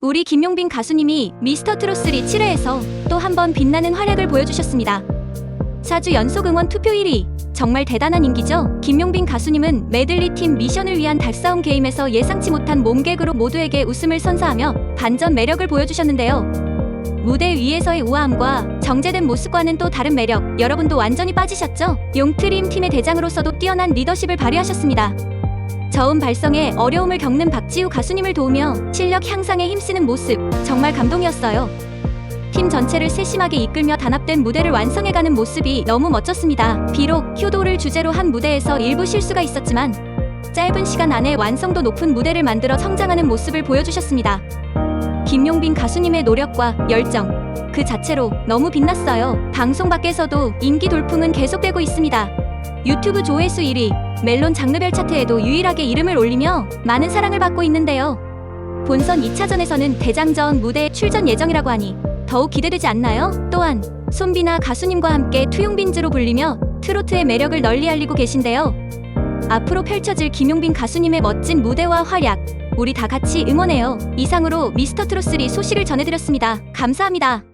우리 김용빈 가수님이 미스터 트롯3 7회에서 또 한 번 빛나는 활약을 보여주셨습니다. 4주 연속 응원 투표 1위. 정말 대단한 인기죠? 김용빈 가수님은 메들리 팀 미션을 위한 닭싸움 게임에서 예상치 못한 몸개그로 모두에게 웃음을 선사하며 반전 매력을 보여주셨는데요. 무대 위에서의 우아함과 정제된 모습과는 또 다른 매력, 여러분도 완전히 빠지셨죠? 용트림 팀의 대장으로서도 뛰어난 리더십을 발휘하셨습니다. 저음 발성에 어려움을 겪는 박지우 가수님을 도우며 실력 향상에 힘쓰는 모습 정말 감동이었어요. 팀 전체를 세심하게 이끌며 단합된 무대를 완성해가는 모습이 너무 멋졌습니다. 비록 효도를 주제로 한 무대에서 일부 실수가 있었지만 짧은 시간 안에 완성도 높은 무대를 만들어 성장하는 모습을 보여주셨습니다. 김용빈 가수님의 노력과 열정 그 자체로 너무 빛났어요. 방송 밖에서도 인기 돌풍은 계속되고 있습니다. 유튜브 조회수 1위, 멜론 장르별 차트에도 유일하게 이름을 올리며 많은 사랑을 받고 있는데요. 본선 2차전에서는 대장전 무대에 출전 예정이라고 하니 더욱 기대되지 않나요? 또한 손비나 가수님과 함께 투용빈즈로 불리며 트로트의 매력을 널리 알리고 계신데요. 앞으로 펼쳐질 김용빈 가수님의 멋진 무대와 활약 우리 다 같이 응원해요. 이상으로 미스터 트롯3 소식을 전해드렸습니다. 감사합니다.